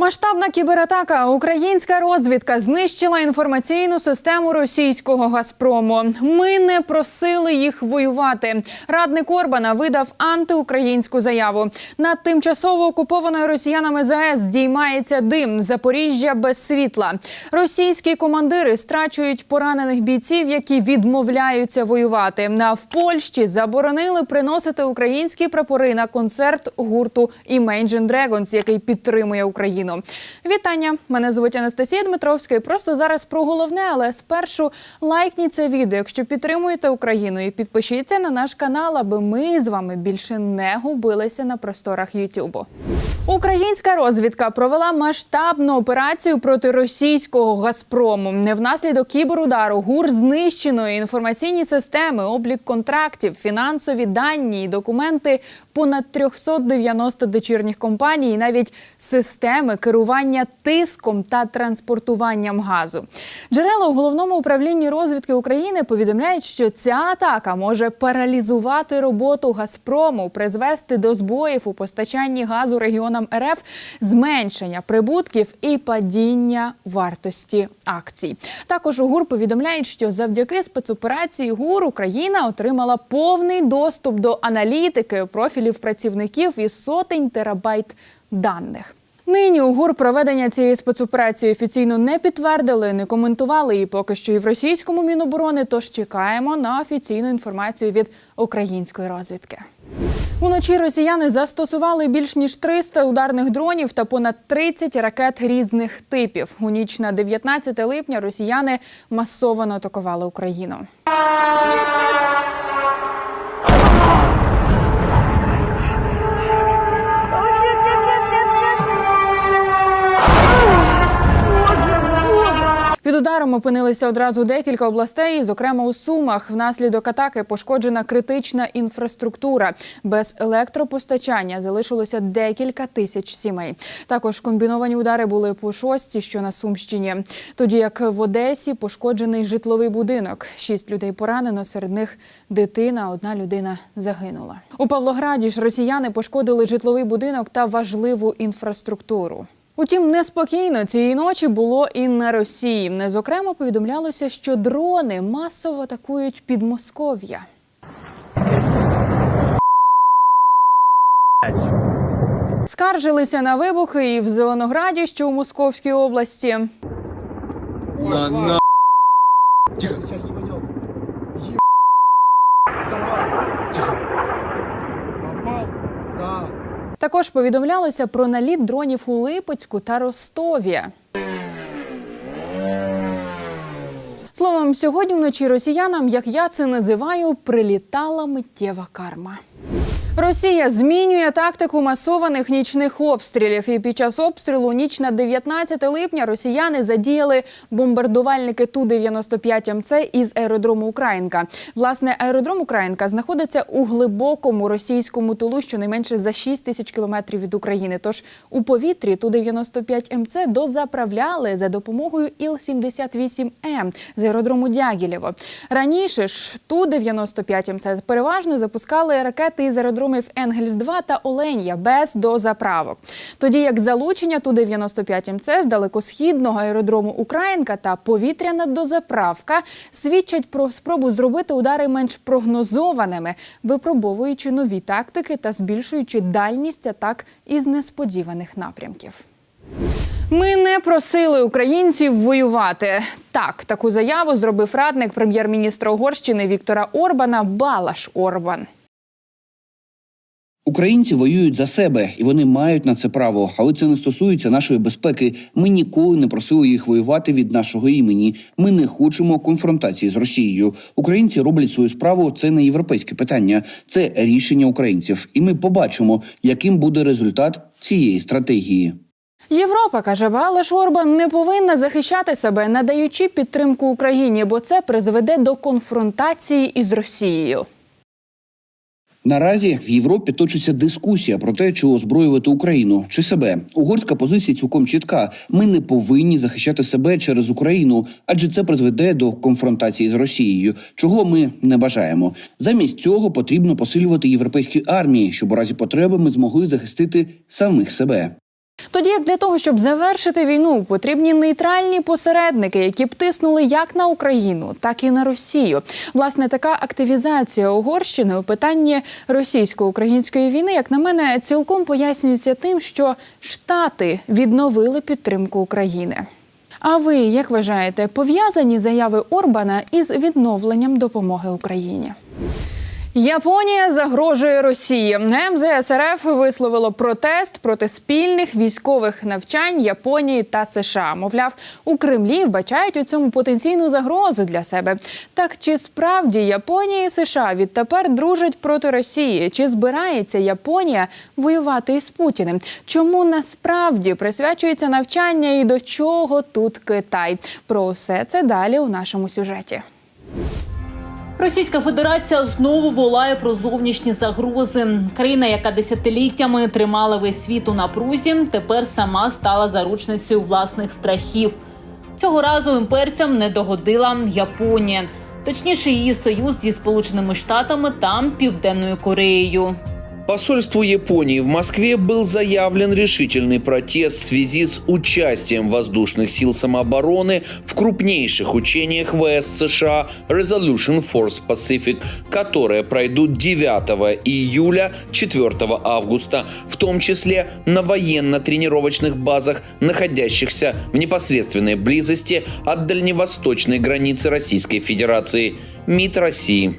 Масштабна кібератака. Українська розвідка знищила інформаційну систему російського Газпрому. Ми не просили їх воювати. Радник Орбана видав антиукраїнську заяву. Над тимчасово окупованою росіянами ЗАЕС здіймається дим. Запоріжжя без світла. Російські командири страчують поранених бійців, які відмовляються воювати. А в Польщі заборонили приносити українські прапори на концерт гурту Imagine Dragons, який підтримує Україну. Вітання! Мене звуть Анастасія Дмитровська. І просто зараз про головне, але спершу лайкніть це відео, якщо підтримуєте Україну, і підпишіться на наш канал, аби ми з вами більше не губилися на просторах Ютубу. Українська розвідка провела масштабну операцію проти російського Газпрому. Не внаслідок кіберудару ГУР знищено інформаційні системи, облік контрактів, фінансові дані і документи понад 390 дочірніх компаній, і навіть системи керування тиском та транспортуванням газу. Джерела у головному управлінні розвідки України повідомляють, що ця атака може паралізувати роботу Газпрому, призвести до збоїв у постачанні газу регіонам РФ, зменшення прибутків і падіння вартості акцій. Також у ГУР повідомляють, що завдяки спецоперації ГУР Україна отримала повний доступ до аналітики профілів працівників і сотень терабайт даних. Нині у ГУР проведення цієї спецоперації офіційно не підтвердили, не коментували і поки що і в російському міноборони. Тож чекаємо на офіційну інформацію від української розвідки. Уночі росіяни застосували більш ніж 300 ударних дронів та понад 30 ракет різних типів. У ніч на 19 липня росіяни масово атакували Україну. Під ударом опинилися одразу декілька областей, зокрема у Сумах. Внаслідок атаки пошкоджена критична інфраструктура. Без електропостачання залишилося декілька тисяч сімей. Також комбіновані удари були по шостці, що на Сумщині. Тоді як в Одесі пошкоджений житловий будинок. Шість людей поранено, серед них дитина, одна людина загинула. У Павлограді ж росіяни пошкодили житловий будинок та важливу інфраструктуру. Утім, неспокійно цієї ночі було і на Росії. Не зокрема повідомлялося, що дрони масово атакують Підмосков'я. Скаржилися на вибухи і в Зеленограді, що у Московській області. На, на. Сейчас не пойдет. Е... Взорвал. Тихо. Попал? Да. Також повідомлялося про наліт дронів у Липецьку та Ростові. Словом, сьогодні вночі росіянам, як я це називаю, прилітала миттєва карма. Росія змінює тактику масованих нічних обстрілів. І під час обстрілу ніч на 19 липня росіяни задіяли бомбардувальники Ту-95 МЦ із аеродрому Українка. Власне, аеродром Українка знаходиться у глибокому російському тилу, щонайменше за 6 тисяч кілометрів від України. Тож у повітрі Ту-95 МЦ дозаправляли за допомогою Іл-78М з аеродрому Дягілєво. Раніше ж Ту-95 МЦ переважно запускали ракети із аеродромів Енгельс-2 та Оленя без дозаправок. Тоді як залучення Ту-95 МЦ з далекосхідного аеродрому Українка та повітряна дозаправка свідчать про спробу зробити удари менш прогнозованими, випробовуючи нові тактики та збільшуючи дальність атак із несподіваних напрямків. Ми не просили українців воювати. Так, таку заяву зробив радник прем'єр-міністра Угорщини Віктора Орбана Балаш Орбан. Українці воюють за себе, і вони мають на це право, але це не стосується нашої безпеки. Ми ніколи не просили їх воювати від нашого імені. Ми не хочемо конфронтації з Росією. Українці роблять свою справу. Це не європейське питання, це рішення українців. І ми побачимо, яким буде результат цієї стратегії. Європа каже Балаш Орбан, не повинна захищати себе, надаючи підтримку Україні, бо це призведе до конфронтації із Росією. Наразі в Європі точиться дискусія про те, чи озброювати Україну чи себе. Угорська позиція цілком чітка. Ми не повинні захищати себе через Україну, адже це призведе до конфронтації з Росією, чого ми не бажаємо. Замість цього потрібно посилювати європейські армії, щоб у разі потреби ми змогли захистити самих себе. Тоді як для того, щоб завершити війну, потрібні нейтральні посередники, які б тиснули як на Україну, так і на Росію. Власне, така активізація Угорщини у питанні російсько-української війни, як на мене, цілком пояснюється тим, що Штати відновили підтримку України. А ви як вважаєте, пов'язані заяви Орбана із відновленням допомоги Україні? Японія загрожує Росії. МЗС РФ висловило протест проти спільних військових навчань Японії та США. Мовляв, у Кремлі вбачають у цьому потенційну загрозу для себе. Так чи справді Японія і США відтепер дружать проти Росії? Чи збирається Японія воювати із Путіним? Чому насправді присвячується навчання і до чого тут Китай? Про все це далі у нашому сюжеті. Російська Федерація знову волає про зовнішні загрози. Країна, яка десятиліттями тримала весь світ у напрузі, тепер сама стала заручницею власних страхів. Цього разу імперцям не догодила Японія, точніше, її союз зі Сполученими Штатами та Південною Кореєю. Посольству Японии в Москве был заявлен решительный протест в связи с участием воздушных сил самообороны в крупнейших учениях ВС США Resolution Force Pacific, которые пройдут 9 июля 4 августа, в том числе на военно-тренировочных базах, находящихся в непосредственной близости от дальневосточной границы Российской Федерации. МИД России.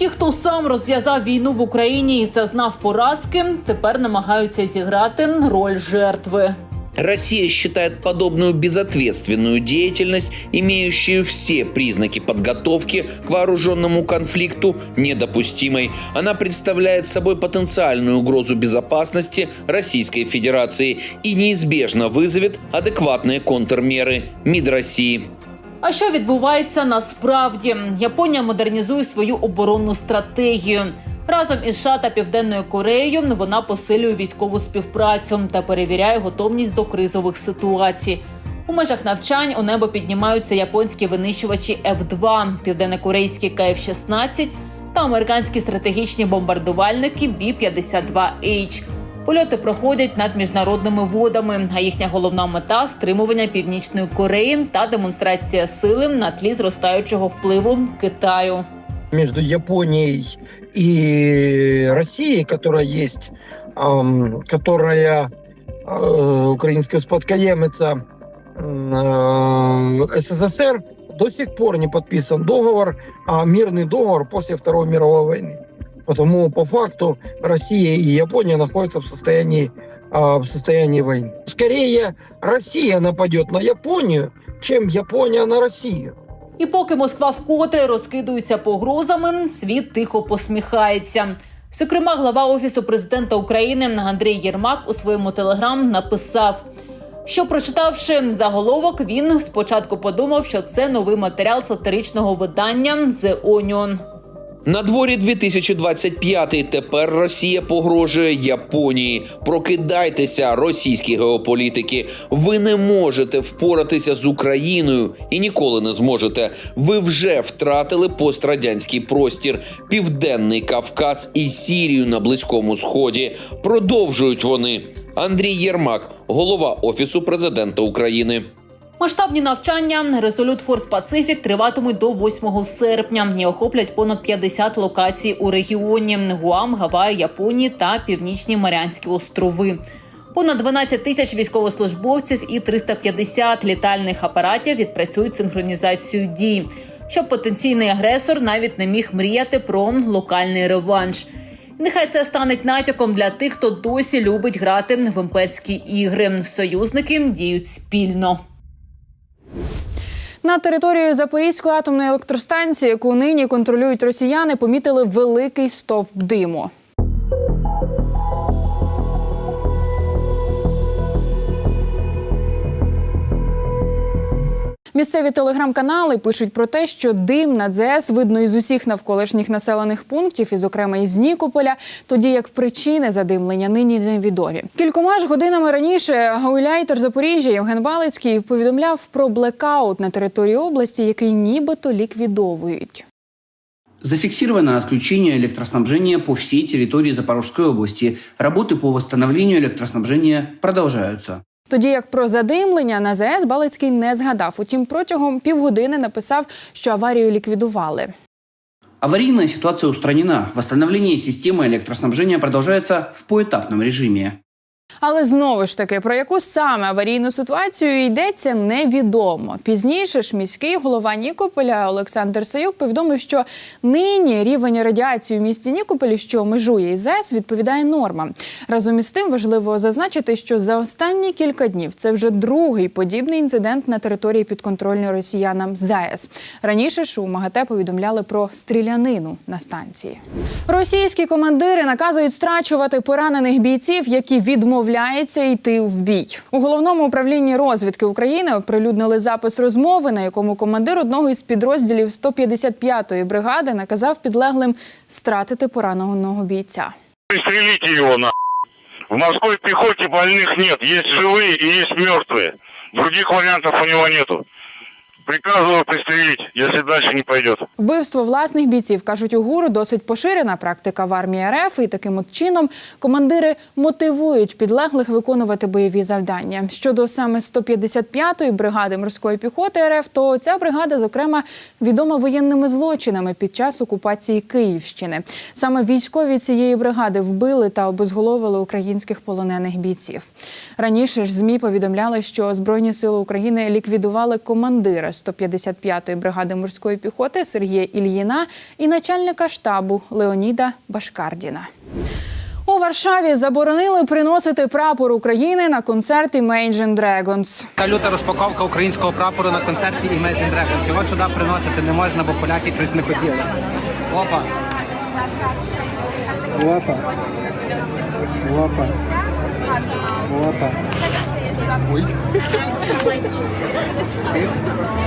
Ті, хто сам розв'язав війну в Україні і зазнав поразки, тепер намагаються зіграти роль жертви. Россия считает подобную безответственную деятельность, имеющую все признаки подготовки к вооруженному конфликту, недопустимой. Она представляет собой потенциальную угрозу безопасности Российской Федерации и неизбежно вызовет адекватные контрмеры МИД России. А що відбувається насправді? Японія модернізує свою оборонну стратегію. Разом із США та Південною Кореєю вона посилює військову співпрацю та перевіряє готовність до кризових ситуацій. У межах навчань у небо піднімаються японські винищувачі F-2, південнокорейські КФ-16 та американські стратегічні бомбардувальники B-52H. Польоти проходять над міжнародними водами, а їхня головна мета стримування північної Кореї та демонстрація сили на тлі зростаючого впливу Китаю. между Японией и Россией, которая есть, ам, которая э, украинская спадкоемица м, э, СССР, до сих пор не подписан договор, а мирный договор после Второй мировой войны. Потому по факту Россия и Япония находятся в состоянии, а, в состоянии войны. Скорее Россия нападет на Японию, чем Япония на Россию. І поки Москва вкотре розкидується погрозами, світ тихо посміхається. Зокрема, глава офісу президента України Андрій Єрмак у своєму телеграм написав, що прочитавши заголовок, він спочатку подумав, що це новий матеріал сатиричного видання The Onion. На дворі 2025 тепер Росія погрожує Японії. Прокидайтеся, російські геополітики. Ви не можете впоратися з Україною і ніколи не зможете. Ви вже втратили пострадянський простір, південний Кавказ і Сірію на близькому сході. Продовжують вони. Андрій Єрмак, голова офісу президента України. Масштабні навчання Resolute Force Pacific триватимуть до 8 серпня і охоплять понад 50 локацій у регіоні Гуам, Гаваї, Японії та Північні Маріанські острови. Понад 12 тисяч військовослужбовців і 350 літальних апаратів відпрацюють синхронізацію дій, щоб потенційний агресор навіть не міг мріяти про локальний реванш. Нехай це стане натяком для тих, хто досі любить грати в імперські ігри. Союзники діють спільно. На територію Запорізької атомної електростанції, яку нині контролюють росіяни, помітили великий стовп диму. Місцеві телеграм-канали пишуть про те, що дим на ЗС видно із усіх навколишніх населених пунктів, і, зокрема, із Нікополя, тоді як причини задимлення нині невідомі. Кількома ж годинами раніше гауляйтер Запоріжжя Євген Балицький повідомляв про блекаут на території області, який нібито ліквідовують. Зафиксировано отключение электроснабжения по всей территории Запорожской области. Работы по восстановлению электроснабжения продолжаются. Тоді як про задимлення на ЗАЕС Балицький не згадав. Утім, протягом півгодини написав, що аварію ліквідували. Аварийная ситуация устранена. Восстановление системы электроснабжения продолжается в поэтапном режиме. Але знову ж таки, про яку саме аварійну ситуацію йдеться, невідомо. Пізніше ж міський голова Нікополя Олександр Саюк повідомив, що нині рівень радіації у місті Нікополі, що межує із ЗЕС, відповідає нормам. Разом із тим важливо зазначити, що за останні кілька днів це вже другий подібний інцидент на території підконтрольної росіянам ЗАЕС. Раніше ж у МАГАТЕ повідомляли про стрілянину на станції. Російські командири наказують страчувати поранених бійців, які відмовляються йти в бій. У головному управлінні розвідки України оприлюднили запис розмови, на якому командир одного із підрозділів 155-ї бригади наказав підлеглим стратити пораненого бійця. Пристрелите его на. В морской пехоте больных нет. Есть живые и есть мертвые. Других вариантов у него нету. Приказываю пристрелить, если дальше не пойдет. Вбивство власних бійців кажуть у ГУРу досить поширена практика в армії РФ, і таким от чином командири мотивують підлеглих виконувати бойові завдання. Щодо саме 155-ї бригади морської піхоти РФ, то ця бригада, зокрема, відома воєнними злочинами під час окупації Київщини. Саме військові цієї бригади вбили та обезголовили українських полонених бійців. Раніше ж змі повідомляли, що збройні сили України ліквідували командира 155-ї бригади морської піхоти Сергія Ільїна і начальника штабу Леоніда Башкардіна. У Варшаві заборонили приносити прапор України на концерт Imagine Dragons. Та люта розпаковка українського прапору на концерті Imagine Dragons. Його сюди приносити не можна, бо поляки щось не хотіли. Опа. Опа. Опа. Опа. Ой,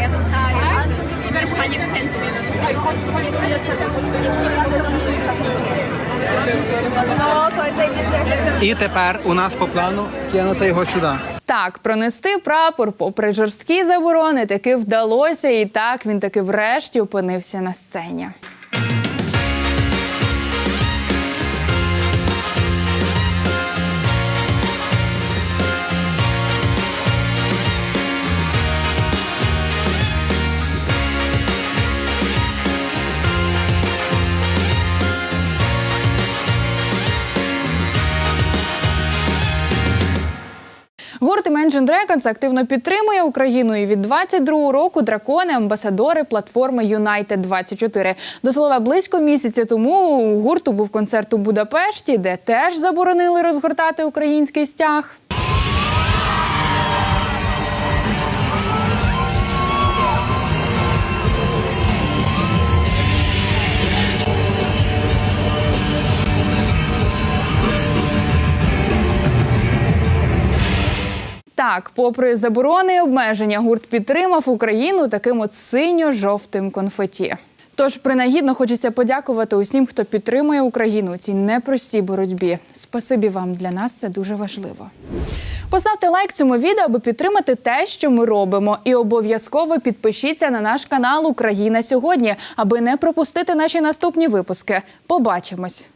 Ja zostaję. Mieszkanie w centrum. No, to jest. І тепер у нас по плану кинути його сюди. Так, пронести прапор попри жорсткі заборони таки вдалося, і так він таки врешті опинився на сцені. Imagine Dragons активно підтримує Україну і від 22-го року дракони амбасадори платформи United 24 До слова, близько місяця тому у гурту був концерт у Будапешті, де теж заборонили розгортати український стяг. Так, попри заборони і обмеження, гурт підтримав Україну таким от синьо-жовтим конфеті. Тож принагідно хочеться подякувати усім, хто підтримує Україну у цій непростій боротьбі. Спасибі вам для нас це дуже важливо. Поставте лайк цьому відео, аби підтримати те, що ми робимо, і обов'язково підпишіться на наш канал Україна сьогодні, аби не пропустити наші наступні випуски. Побачимось.